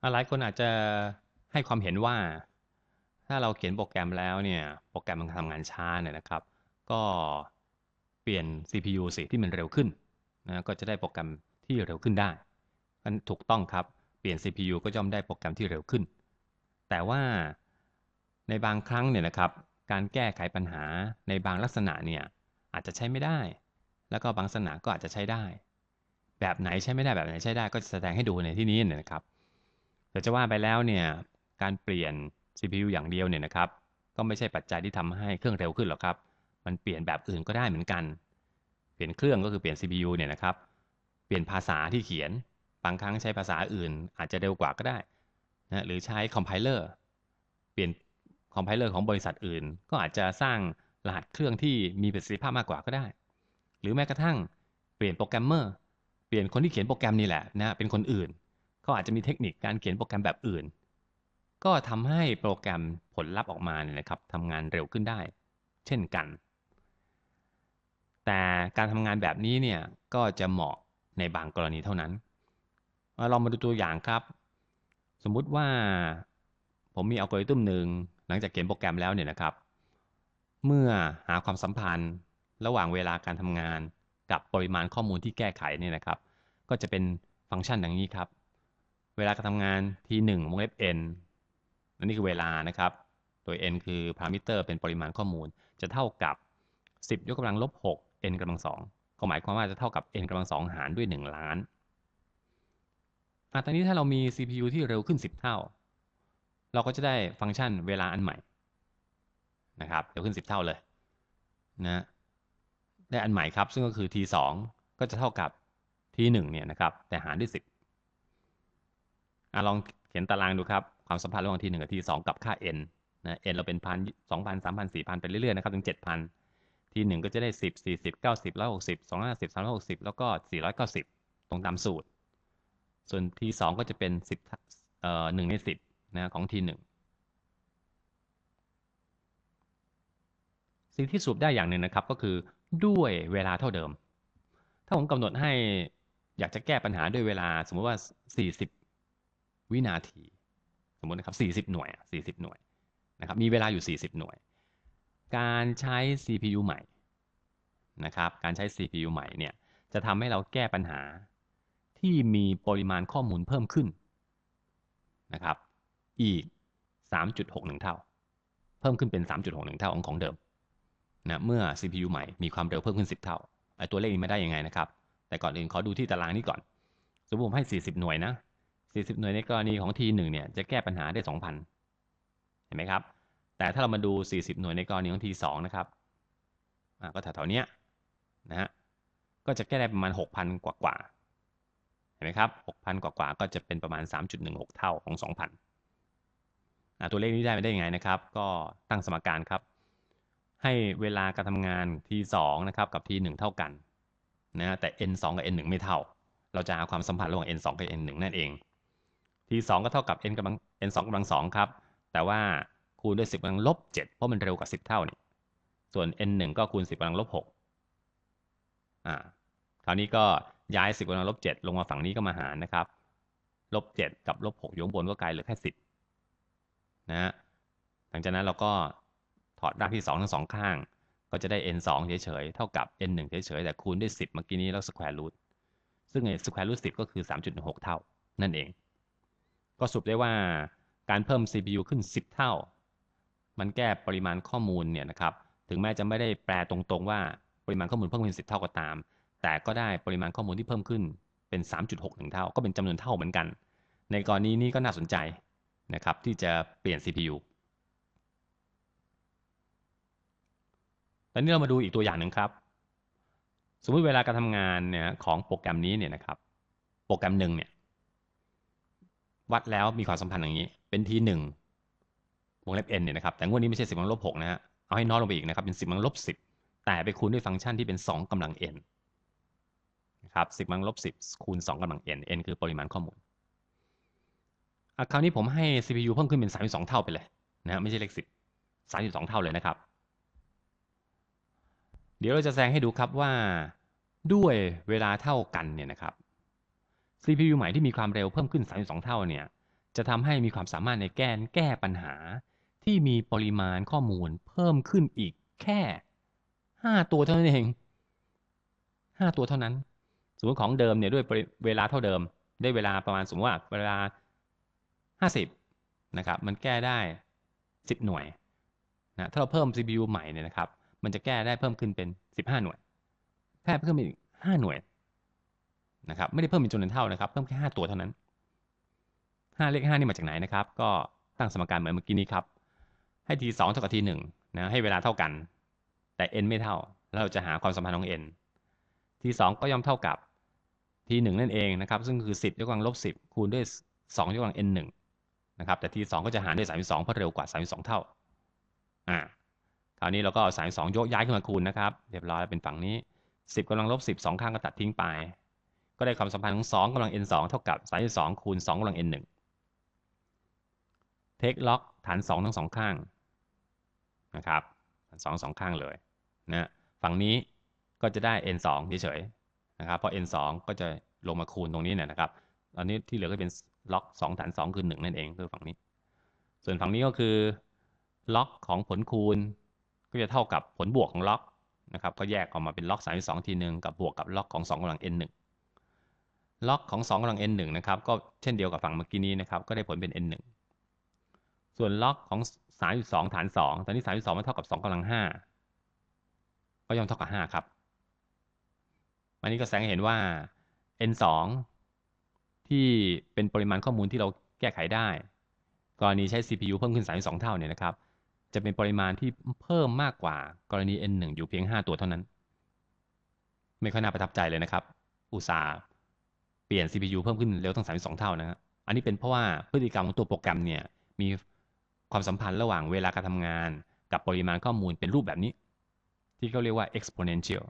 หลายคนอาจจะให้ความเห็นว่า ถ้าเราเขียนโปรแกรมแล้วเนี่ย โปรแกรมมันทำงานช้าเนี่ยนะครับ ก็เปลี่ยน CPU สิที่มันเร็วขึ้นนะก็จะได้โปรแกรมที่เร็วขึ้นได้มันถูกต้องครับ เปลี่ยน CPU ก็ย่อมได้โปรแกรมที่เร็วขึ้น แต่ว่าในบางครั้งเนี่ยนะครับ การแก้ไขปัญหาในบางลักษณะเนี่ยอาจจะใช้ไม่ได้ แล้วก็บางลักษณะก็อาจจะใช้ได้ แบบไหนใช้ไม่ได้แบบไหนใช้ได้ก็จะแสดงให้ดูในที่นี้เนี่ยนะครับ แต่จะว่าไปแล้วเนี่ยการเปลี่ยน CPU อย่างเดียวเนี่ยนะครับ ก็ไม่ใช่ปัจจัยที่ทำให้เครื่องเร็วขึ้นหรอกครับ มันเปลี่ยนแบบอื่นก็ได้เหมือนกัน เปลี่ยนเครื่องก็คือเปลี่ยน CPU เนี่ยนะครับ เปลี่ยนภาษาที่เขียน บางครั้งใช้ภาษาอื่น อาจจะเร็วกว่าก็ได้นะหรือใช้คอมไพเลอร์เปลี่ยนคอมไพเลอร์ของบริษัทอื่น ก็อาจจะสร้างรหัสเครื่องที่มีประสิทธิภาพมากกว่าก็ได้ หรือแม้กระทั่งเปลี่ยนโปรแกรมเมอร์ เปลี่ยนคนที่เขียนโปรแกรมนี่แหละนะเป็นคนอื่น เขาอาจจะมีเทคนิคการเขียนโปรแกรมแบบอื่น ก็ทำให้โปรแกรมผลลัพธ์ออกมาเนี่ยนะครับทำงานเร็วขึ้นได้ เช่นกัน แต่การทำงานแบบนี้เนี่ยก็จะเหมาะในบางกรณีเท่านั้นเรามาดูตัวอย่างครับ สมมุติว่าผมมีอัลกอริทึมหนึ่งหลังจากเขียนโปรแกรมแล้วเนี่ยนะครับ เมื่อหาความสัมพันธ์ระหว่างเวลาการทำงานกับปริมาณข้อมูลที่แก้ไขเนี่ยนะครับ ก็จะเป็นฟังก์ชันอย่างนี้ครับ เวลาการทำงานทีหนึ่งวงเล็บ n อันนี้คือเวลานะครับ โดย n คือพารามิเตอร์เป็นปริมาณข้อมูล จะเท่ากับ 10 ยกกำลังลบ 6 n กำลัง2ก็หมายความว่าจะเท่ากับ n กำลัง2หารด้วย 1 ล้านอะตอนนี้ถ้าเรามี CPU ที่เร็วขึ้น 10 เท่า เราก็จะได้ฟังก์ชันเวลาอันใหม่นะครับ เร็วขึ้น 10 เท่าเลยนะได้อันใหม่ครับ ซึ่งก็คือ t 2ก็จะเท่ากับ t 1เนี่ยนะครับ แต่หารด้วย 10 อะลองเขียนตารางดูครับ ความสัมพันธ์ระหว่าง t 1กับ t 2กับค่า n นะ n เราเป็นพันสองพันสามพันสี่พันไปเรื่อยๆนะครับถึงเจ็ดพัน t 1ก็จะได้สิบสี่สิบเก้าสิบร้อยหกสิบสองร้อยสิบสามร้อยหกสิบแล้วก็สี่ร้อยเก้าสิบตรงตามสูตร ส่วน t 2ก็จะเป็นสิบเอ่อหนึ่งในสิบนะของ t 1สิ่งที่สรุปได้อย่างหนึ่งนะครับก็คือด้วยเวลาเท่าเดิม ถ้าผมกำหนดให้อยากจะแก้ปัญหาด้วยเวลาสมมติว่า 40 วินาที สมมตินะครับ 40 หน่วย 40 หน่วยนะครับ มีเวลาอยู่ 40 หน่วย การใช้ CPU ใหม่นะครับ การใช้ CPU ใหม่เนี่ย จะทำให้เราแก้ปัญหาที่มีปริมาณข้อมูลเพิ่มขึ้นนะครับ อีก 3.61 เท่า เพิ่มขึ้นเป็น 3.61 เท่าของของเดิมนะเมื่อ CPU ใหม่มีความเร็วเพิ่มขึ้น 10 เท่าไอ้ตัวเลขนี้ไม่ได้ยังไงนะครับ แต่ก่อนอื่นขอดูที่ตารางนี้ก่อน สมมติผมให้ 40 หน่วยนะ 40 หน่วยในกรณีของ T1 เนี่ยจะแก้ปัญหาได้ 2,000 เห็นไหมครับ แต่ถ้าเรามาดู 40 หน่วยในกรณีของ T2 นะครับก็แถวๆนี้นะฮะก็จะแก้ได้ประมาณ 6,000 กว่าๆเห็นไหมครับ 6,000 กว่าๆก็จะเป็นประมาณ 3.16 เท่าของ 2,000 ตัวเลขนี้ได้ไม่ได้ยังไงนะครับ ก็ตั้งสมการครับ ให้เวลาการทำงาน t2 นะครับกับ t1 เท่ากันนะแต่ n2 กับ n1 ไม่เท่า เราจะหาความสัมพันธ์ระหว่าง n2 กับ n1 นั่นเอง t2 ก็เท่ากับ n กำลัง n2 กำลัง2ครับ แต่ว่าคูณด้วย 10กำลังลบ7เพราะมันเร็วกว่า 10 เท่านี่ ส่วน n1 ก็คูณ 10กำลังลบ6อ่า คราวนี้ก็ย้าย 10กำลังลบ7ลงมาฝั่งนี้ก็มาหารนะครับ ลบ7กับลบ6อยู่ข้างบนก็กลายเหลือแค่ 10นะหลังจากนั้นเราก็ถอดรากที่ 2 ทั้งสองข้าง ก็จะได้ n 2เฉยๆ เท่ากับ n 1เฉยๆ แต่คูณด้วย 10 เมื่อกี้นี้แล้วสแควร์รูท ซึ่งไอ้สแควร์รูท10 ก็คือ 3.6 เท่า นั่นเอง ก็สรุปได้ว่าการเพิ่ม CPU ขึ้น 10 เท่า มันแก้ปริมาณข้อมูลเนี่ยนะครับ ถึงแม้จะไม่ได้แปลตรงๆว่าปริมาณข้อมูลเพิ่มขึ้น 10 เท่าก็ตาม แต่ก็ได้ปริมาณข้อมูลที่เพิ่มขึ้นเป็น 3.61 เท่า ก็เป็นจำนวนเท่าเหมือนกัน ในกรณีนี้ก็น่าสนใจนะครับที่จะเปลี่ยน CPU อนนี้เรามาดูอีกตัวอย่างหนึ่งครับ สมมติเวลาการทำงานเนี่ยของโปรแกรมนี้เนี่ยนะครับ โปรแกรมหนึ่งเนี่ย วัดแล้วมีความสัมพันธ์อย่างนี้ เป็นทีหนึ่งวงเล็บ n เนี่ยนะครับ แต่งวดนี้ไม่ใช่สิบกำลังลบหกนะฮะ เอาให้น้อยลงไปอีกนะครับ เป็นสิบกำลังลบสิบแต่ไปคูณด้วยฟังก์ชันที่เป็นสองกำลัง n นะครับสิบกำลังลบสิบคูณสองกำลัง n n คือปริมาณข้อมูลคราวนี้ผมให้ CPU เพิ่มขึ้นเป็นสามสิบสองเท่าไปเลยนะฮะไม่ใช่เลขสิบสามสิบสองเท่าเลยนะครับ เดี๋ยวเราจะแสดงให้ดูครับว่าด้วยเวลาเท่ากันเนี่ยนะครับ CPU ใหม่ที่มีความเร็วเพิ่มขึ้น 32 เท่าเนี่ย จะทำให้มีความสามารถในแก้แก้ปัญหา ที่มีปริมาณข้อมูลเพิ่มขึ้นอีกแค่ห้าตัวเท่านั้นเองห้าตัวเท่านั้น สมมติของเดิมเนี่ยด้วยเวลาเท่าเดิม ได้เวลาประมาณสมมติว่าเวลาห้าสิบนะครับ มันแก้ได้สิบหน่วยนะถ้าเราเพิ่ม CPU ใหม่เนี่ยนะครับ มันจะแก้ได้เพิ่มขึ้นเป็นสิบห้าหน่วยแค่เพิ่มอีกห้าหน่วย นะครับไม่ได้เพิ่มเป็นจำนวนเท่านะครับเพิ่มแค่ห้าตัวเท่านั้นห้าเลขห้านี่มาจากไหนนะครับ ก็ตั้งสมการเหมือนเมื่อกี้นี้ครับ ให้ t สองเท่ากับ t หนึ่งนะให้เวลาเท่ากัน แต่ n ไม่เท่าแล้วเราจะหาความสัมพันธ์ของ n t สองก็ย่อมเท่ากับ t หนึ่งนั่นเองนะครับ ซึ่งคือสิบยกกำลังลบสิบคูณด้วยสองยกกำลัง n หนึ่งนะครับแต่ t สองก็จะหารด้วยสามสิบสองเพราะเร็วกว่าสามสิบสองเท่าอ่าคราวนี้เราก็เอาสามสองยกย้ายขึ้นมาคูณนะครับเรียบร้อยเป็นฝั่งนี้สิบกำลังลบสิบสองข้างก็ตัดทิ้งไป ก็ได้ความสัมพันธ์ของสองกำลัง n สองเท่ากับสามสิบสองคูณสองกำลัง n หนึ่งเทคล็อกฐานสองทั้งสองข้างนะครับฐานสองสองข้างเลยนะฝั่งนี้ก็จะได้ n สองเฉยๆนะครับเพราะ n สองก็จะลงมาคูณตรงนี้เนี่ยนะครับตอนนี้ที่เหลือก็เป็นล็อกสองฐานสองคือหนึ่งนั่นเองคือฝั่งนี้ ส่วนฝั่งนี้ก็คือล็อกของผลคูณ ก็จะเท่ากับผลบวกของล็อกนะครับก็แยกออกมาเป็นล็อก32ทีหนึ่งกับบวกกับล็อกของ2กำลัง n 1 ล็อกของ2กำลัง n 1 นะครับก็เช่นเดียวกับฝั่งเมื่อกี้นี้นะครับก็ได้ผลเป็น n 1 ส่วนล็อกของ 32 ฐาน 2 ตอนนี้ 32 มันเท่ากับ2กำลัง 5 ก็ย่อมเท่ากับ 5 ครับ อันนี้ก็แสดงให้เห็นว่า n 2 ที่เป็นปริมาณข้อมูลที่เราแก้ไขได้ กรณีใช้ CPU เพิ่มขึ้น 32 เท่าเนี่ยนะครับ จะเป็นปริมาณที่เพิ่มมากกว่ากรณี n 1 อยู่เพียง 5 ตัวเท่านั้น ไม่ค่อยน่าประทับใจเลยนะครับ อุตสาห์ เปลี่ยน CPU เพิ่มขึ้นเร็วตั้ง 32 เท่านะฮะอันนี้เป็นเพราะว่าพฤติกรรมของตัวโปรแกรมเนี่ยมีความสัมพันธ์ระหว่างเวลาการทำงาน กับปริมาณข้อมูลเป็นรูปแบบนี้ ที่เขาเรียกว่า exponential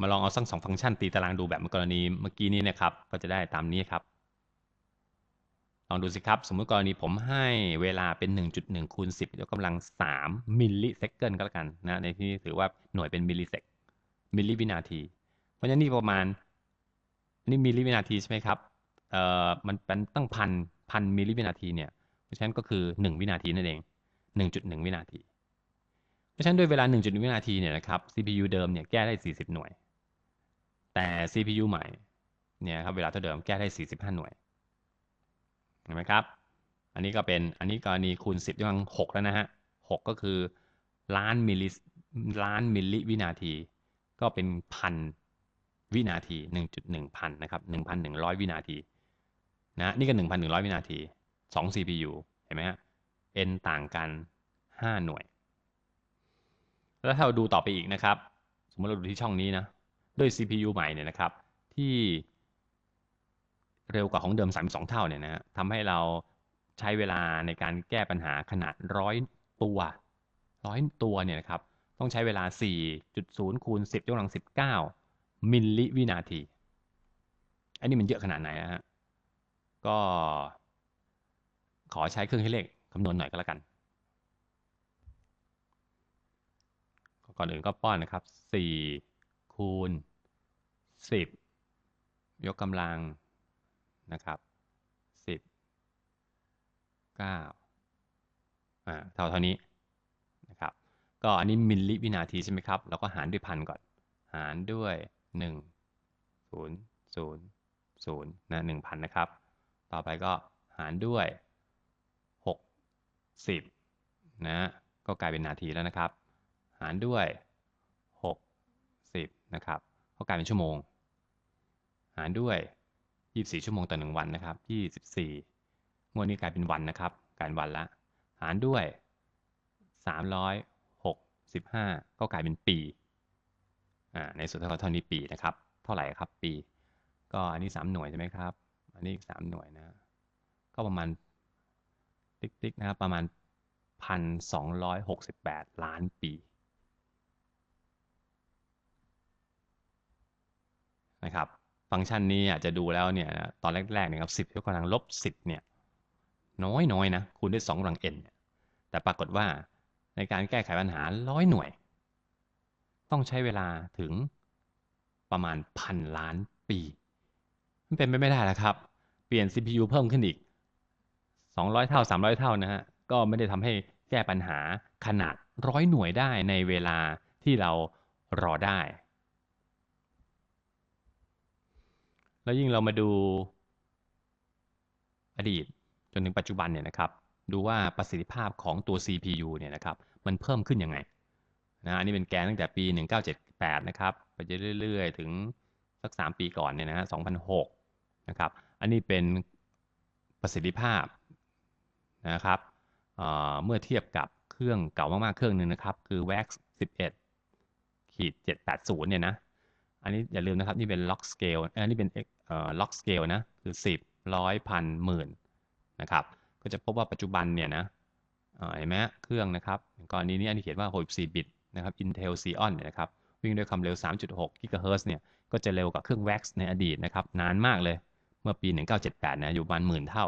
มาลองเอาสักสองฟังก์ชันตีตารางดูแบบกรณีเมื่อกี้นี้นะครับ ก็จะได้ตามนี้ครับ ลองดูสิครับ สมมติกรณีผมให้เวลาเป็น 1.1คูณ10ยกกำลัง 3 มิลลิเซคันก็แล้วกันนะ ในที่นี้ถือว่าหน่วยเป็นมิลลิเซก มิลลิวินาที เพราะฉะนั้นนี่ประมาณนี่มิลลิวินาทีใช่ไหมครับเอ่อมันเป็นตั้งพันพันมิลลิวินาทีเนี่ยเพราะฉะนั้นก็คือ 1 วินาทีนั่นเอง 1.1 วินาที เพราะฉะนั้นด้วยเวลา 1.1 วินาทีเนี่ยนะครับ CPU เดิมเนี่ยแก้ได้ 40 หน่วย แต่ CPU ใหม่เนี่ยครับเวลาเท่าเดิมแก้ได้ 45 หน่วยเห็นไหมครับ อันนี้ก็เป็นอันนี้กรณีคูณ 10ยัง6แล้วนะฮะ6ก็คือล้านมิลลิล้านมิลลิวินาที ก็เป็นพัน วินาที 1.1 พันนะครับ1,100 วินาทีนะนี่ก็ 1,100 วินาที 2 CPU เห็นไหมฮะ n ต่างกัน 5 หน่วย แล้วถ้าเราดูต่อไปอีกนะครับ สมมติเราดูที่ช่องนี้นะ ด้วย CPU ใหม่เนี่ยนะครับ ที่เร็วกว่าของเดิม 32 เท่าเนี่ยนะทำให้เราใช้เวลาในการแก้ปัญหาขนาดร้อยตัวร้อยตัวเนี่ยนะครับ ต้องใช้เวลา 4.0 คูณ 10ยกกำลัง 19 มิลลิวินาที อันนี้มันเยอะขนาดไหนนะฮะ ก็ขอใช้เครื่องคิดเลขคำนวณหน่อยก็แล้วกัน ก่อนอื่นก็ป้อนนะครับ 4 คูณ 10 ยกกำลังนะครับสิบเก้าอ่าเท่าเท่านี้นะครับ ก็อันนี้มิลลิวินาทีใช่ไหมครับ เราก็หารด้วยพันก่อน หารด้วย นึ่งศูนย์ศูนย์ศูนย์นะหนึ่งพันนะครับ ต่อไปก็หารด้วยหกสิบนะ ก็กลายเป็นนาทีแล้วนะครับ หารด้วยหกสิบนะครับ ก็กลายเป็นชั่วโมง หารด้วย 24 ชั่วโมงต่อหนึ่งวันนะครับ 24งวดนี้กลายเป็นวันนะครับ การวันละ หารด้วย 365 ก็กลายเป็นปี ในสุดท้ายเท่านี้ปีนะครับ เท่าไหร่ครับปี ก็อันนี้ 3 หน่วยใช่ไหมครับ อันนี้อีก3หน่วยนะ ก็ประมาณติ๊กๆนะครับ ประมาณ 1,268 ล้านปีนะครับ ฟังก์ชันนี้อาจจะดูแล้วเนี่ย ตอนแรกๆเนี่ยครับสิบยกกำลังลบสิบเนี่ย น้อยน้อยนะ คูณด้วยสองกำลังเอ็นแต่ปรากฏว่าในการแก้ไขปัญหาร้อยหน่วย ต้องใช้เวลาถึงประมาณพันล้านปี มันเป็นไปไม่ได้แล้วครับ เปลี่ยน CPU เพิ่มขึ้นอีก 200 เท่า 300 เท่านะฮะ ก็ไม่ได้ทำให้แก้ปัญหาขนาดร้อยหน่วยได้ในเวลาที่เรารอได้ แล้วยิ่งเรามาดูอดีตจนถึงปัจจุบันเนี่ยนะครับ ดูว่าประสิทธิภาพของตัว CPU เนี่ยนะครับ มันเพิ่มขึ้นยังไง นะอันนี้เป็นแกนตั้งแต่ปี 1978 นะครับไปเรื่อยๆ ถึงสัก 3 ปีก่อนเนี่ยนะฮะ2006 นะครับ อันนี้เป็นประสิทธิภาพนะครับเเมื่อเทียบกับเครื่องเก่ามากๆ เครื่องหนึ่งนะครับ คือ VAX 11ขีด780 เนี่ยนะ อันนี้อย่าลืมนะครับ นี่เป็น log scale อันนี้เป็นเอ่อ log scale นะ คือ 10ร้อยพันหมื่นนะครับ ก็จะพบว่าปัจจุบันเนี่ยนะเห็นไหมเครื่องนะครับกรณีนี้อันนี้เขียนว่า64บิต นะครับ Intel Xeon เนี่ยนะครับวิ่งด้วยความเร็ว 3.6 GHz เนี่ยก็จะเร็วกว่าเครื่อง VAX ในอดีตนะครับนานมากเลยเมื่อปี 1978นะอยู่ประมาณหมื่นเท่า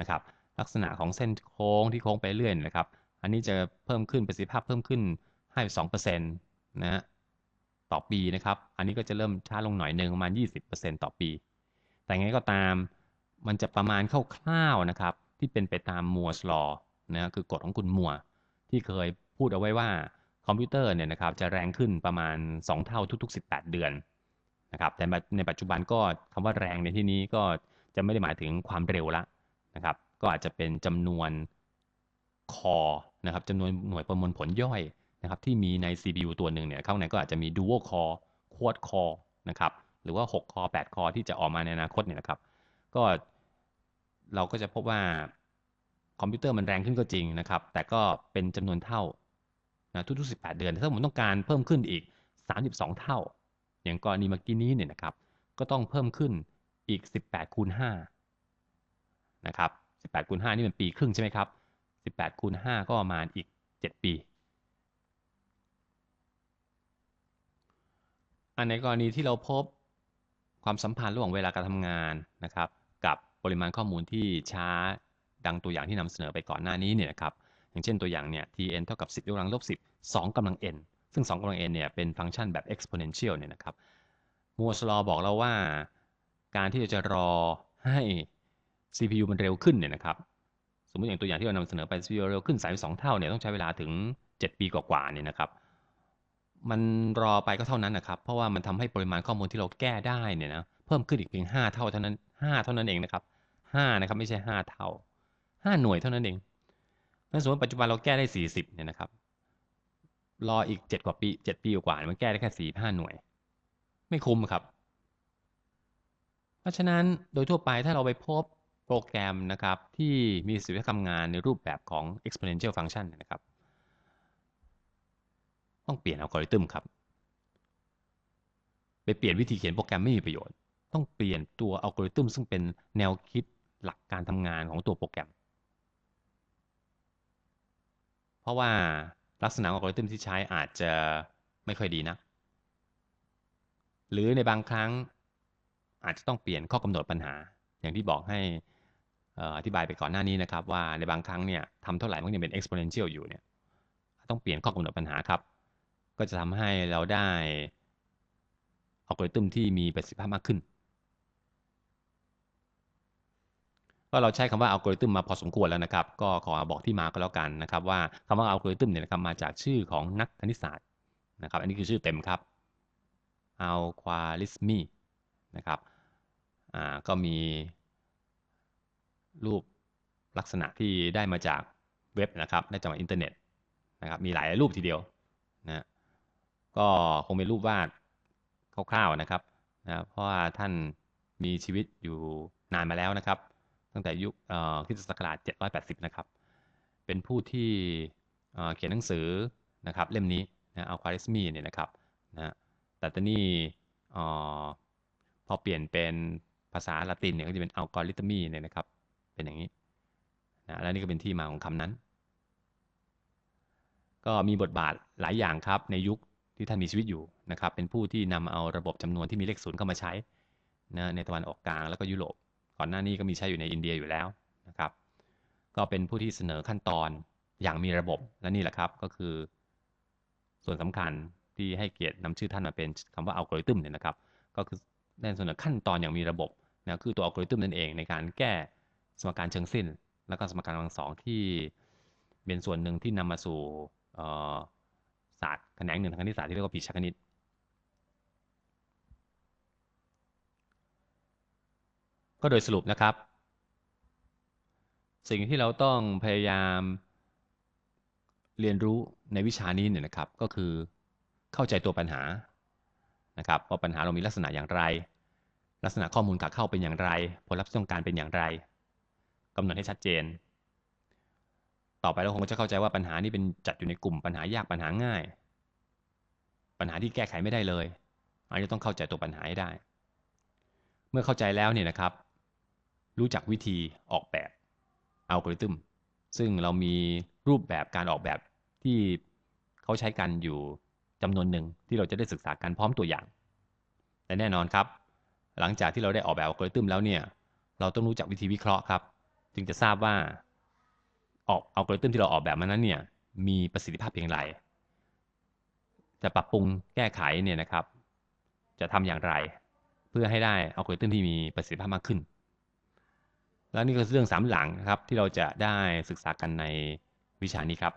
นะครับลักษณะของเส้นโค้งที่โค้งไปเรื่อยนะครับ อันนี้จะเพิ่มขึ้นประสิทธิภาพเพิ่มขึ้นให้2%นะต่อปีนะครับ อันนี้ก็จะเริ่มช้าลงหน่อยหนึ่งประมาณ 20%ต่อปี แต่ไงก็ตามมันจะประมาณคร่าวๆนะครับ ที่เป็นไปตามมัวสลอนะคือกฎของคุณมัว ที่เคยพูดเอาไว้ว่า อมพิวเตอร์เนี่ยนะครับจะแรงขึ้นประมาณ 2 เท่าทุก ๆ 18 เดือนนะครับแต่ในปัจจุบันก็คำว่าแรงในที่นี้ก็จะไม่ได้หมายถึงความเร็วละนะครับก็อาจจะเป็นจำนวนคอนะครับจำนวนหน่วยประมวลผลย่อยนะครับที่มีใน CPU ตัวหนึ่งเนี่ยข้างในก็อาจจะมี dual core quad core นะครับหรือว่า 6 คอ 8 คอ ที่จะออกมาในอนาคตเนี่ยนะครับ ก็เราก็จะพบว่าคอมพิวเตอร์มันแรงขึ้นก็จริงนะครับ แต่ก็เป็นจำนวนเท่า นะทุกๆ 18 เดือน ถ้าผมต้องการเพิ่มขึ้นอีก 32 เท่า อย่างกรณีเมื่อกี้นี้เนี่ยนะครับ ก็ต้องเพิ่มขึ้นอีก 18 คูณ5นะครับ 18 คูณ 5 นี่เป็นปีครึ่งใช่ไหมครับ 18 คูณ 5 ก็ประมาณอีก 7 ปี อันในกรณีที่เราพบความสัมพันธ์ระหว่างเวลาการทำงานนะครับ กับปริมาณข้อมูลที่ช้าดังตัวอย่างที่นำเสนอไปก่อนหน้านี้เนี่ยนะครับ อย่างเช่นตัวอย่างเนี่ย tn เท่ากับ 10ยกกำลังลบ10 2กำลัง n ซึ่ง 2กำลัง n เนี่ยเป็นฟังก์ชันแบบ exponential เนี่ยนะครับมัวสลอบอกเราว่า การที่จะรอให้ CPU มันเร็วขึ้นเนี่ยนะครับ สมมติอย่างตัวอย่างที่เรานำเสนอไป CPU เร็วขึ้น 32 เท่าเนี่ยต้องใช้เวลาถึง 7 ปีกว่าๆเนี่ยนะครับมันรอไปก็เท่านั้นนะครับ เพราะว่ามันทำให้ปริมาณข้อมูลที่เราแก้ได้เนี่ยนะเพิ่มขึ้นอีกเพียง 5 เท่าเท่านั้น 5 เท่านั้นเองนะครับ5นะครับไม่ใช่ 5 เท่า 5 หน่วยเท่านั้นเอง ถ้าสมมติปัจจุบันเราแก้ได้ 40เนี่ยนะครับ รออีก 7 กว่าปี 7 ปีกว่ามันแก้ได้แค่45หน่วย ไม่คุ้มครับ เพราะฉะนั้นโดยทั่วไปถ้าเราไปพบโปรแกรมนะครับ ที่มีสิทธิทำงานในรูปแบบของ exponential function นะครับ ต้องเปลี่ยนอัลกอริทึมครับ ไปเปลี่ยนวิธีเขียนโปรแกรมไม่มีประโยชน์ ต้องเปลี่ยนตัวอัลกอริทึมซึ่งเป็นแนวคิดหลักการทำงานของตัวโปรแกรม เพราะว่าลักษณะอัลกอริทึมที่ใช้อาจจะไม่ค่อยดีนะหรือในบางครั้งอาจจะต้องเปลี่ยนข้อกำหนดปัญหา อย่างที่บอกให้อธิบายไปก่อนหน้านี้นะครับ ว่าในบางครั้งเนี่ยทำเท่าไหร่มันยังเป็น exponential อยู่เนี่ยต้องเปลี่ยนข้อกำหนดปัญหาครับ ก็จะทำให้เราได้อัลกอริทึมที่มีประสิทธิภาพมากขึ้น ก็เราใช้คำว่าอัลกอริทึมมาพอสมควรแล้วนะครับ ก็ขอบอกที่มาก็แล้วกันนะครับ ว่าคำว่าอัลกอริทึมเนี่ยนะครับมาจากชื่อของนักคณิตศาสตร์นะครับ อันนี้คือชื่อเต็มครับอัลควาลิสมีนะครับอ่าก็มีรูปลักษณะที่ได้มาจากเว็บนะครับ ได้จากอินเทอร์เน็ตนะครับ มีหลายรูปทีเดียวนะก็คงเป็นรูปวาดคร่าวๆนะครับนะเพราะว่าท่านมีชีวิตอยู่นานมาแล้วนะครับ ตั้งแต่ยุคคริสตศักราช 780 นะครับ เป็นผู้ที่เขียนหนังสือนะครับเล่มนี้นะอัลควาริสมีเนี่ยนะครับนะแต่ตอนนี้พอเปลี่ยนเป็นภาษาละตินเนี่ยก็จะเป็นอัลกอริทึมีเนี่ยนะครับ เป็นอย่างนี้นะและนี่ก็เป็นที่มาของคำนั้น ก็มีบทบาทหลายอย่างครับในยุคที่ท่านมีชีวิตอยู่นะครับ เป็นผู้ที่นำเอาระบบจำนวนที่มีเลขศูนย์เข้ามาใช้นะในตะวันออกกลางแล้วก็ยุโรป ก่อนหน้านี้ก็มีใช้อยู่ในอินเดียอยู่แล้วนะครับ ก็เป็นผู้ที่เสนอขั้นตอนอย่างมีระบบและนี่แหละครับก็คือ ส่วนสำคัญที่ให้เกียรตินำชื่อท่านมาเป็นคำว่าอัลกอริทึมเนี่ยนะครับ ก็คือแน่นเสนอขั้นตอนอย่างมีระบบนะคือตัวอัลกอริทึมนั่นเองในการแก้สมการเชิงสิ้น แล้วก็สมการกำลังสองที่เป็นส่วนหนึ่งที่นำมาสู่ศาสตร์แขนงหนึ่งทางคณิตศาสตร์ที่เรียกว่าปีชคณิต ก็โดยสรุปนะครับ สิ่งที่เราต้องพยายามเรียนรู้ในวิชานี้เนี่ยนะครับ ก็คือเข้าใจตัวปัญหานะครับว่าปัญหาเรามีลักษณะอย่างไร ลักษณะข้อมูลขาเข้าเป็นอย่างไร ผลลัพธ์ที่ต้องการเป็นอย่างไรกำหนดให้ชัดเจน ต่อไปเราคงจะเข้าใจว่าปัญหานี้เป็นจัดอยู่ในกลุ่มปัญหายากปัญหาง่าย ปัญหาที่แก้ไขไม่ได้เลยอันนี้ต้องเข้าใจตัวปัญหาให้ได้ เมื่อเข้าใจแล้วเนี่ยนะครับ รู้จักวิธีออกแบบอัลกอริทึมซึ่งเรามีรูปแบบการออกแบบที่เขาใช้กันอยู่จำนวนหนึ่งที่เราจะได้ศึกษากันพร้อมตัวอย่าง แต่แน่นอนครับ หลังจากที่เราได้ออกแบบอัลกอริทึมแล้วเนี่ย เราต้องรู้จักวิธีวิเคราะห์ครับ จึงจะทราบว่าออกอัลกอริทึมที่เราออกแบบมานั้นเนี่ยมีประสิทธิภาพเพียงไร จะปรับปรุงแก้ไขเนี่ยนะครับ จะทำอย่างไร เพื่อให้ได้อัลกอริทึมที่มีประสิทธิภาพมากขึ้น และนี่ก็คือเรื่องสามหลังนะครับที่เราจะได้ศึกษากันในวิชานี้ครับ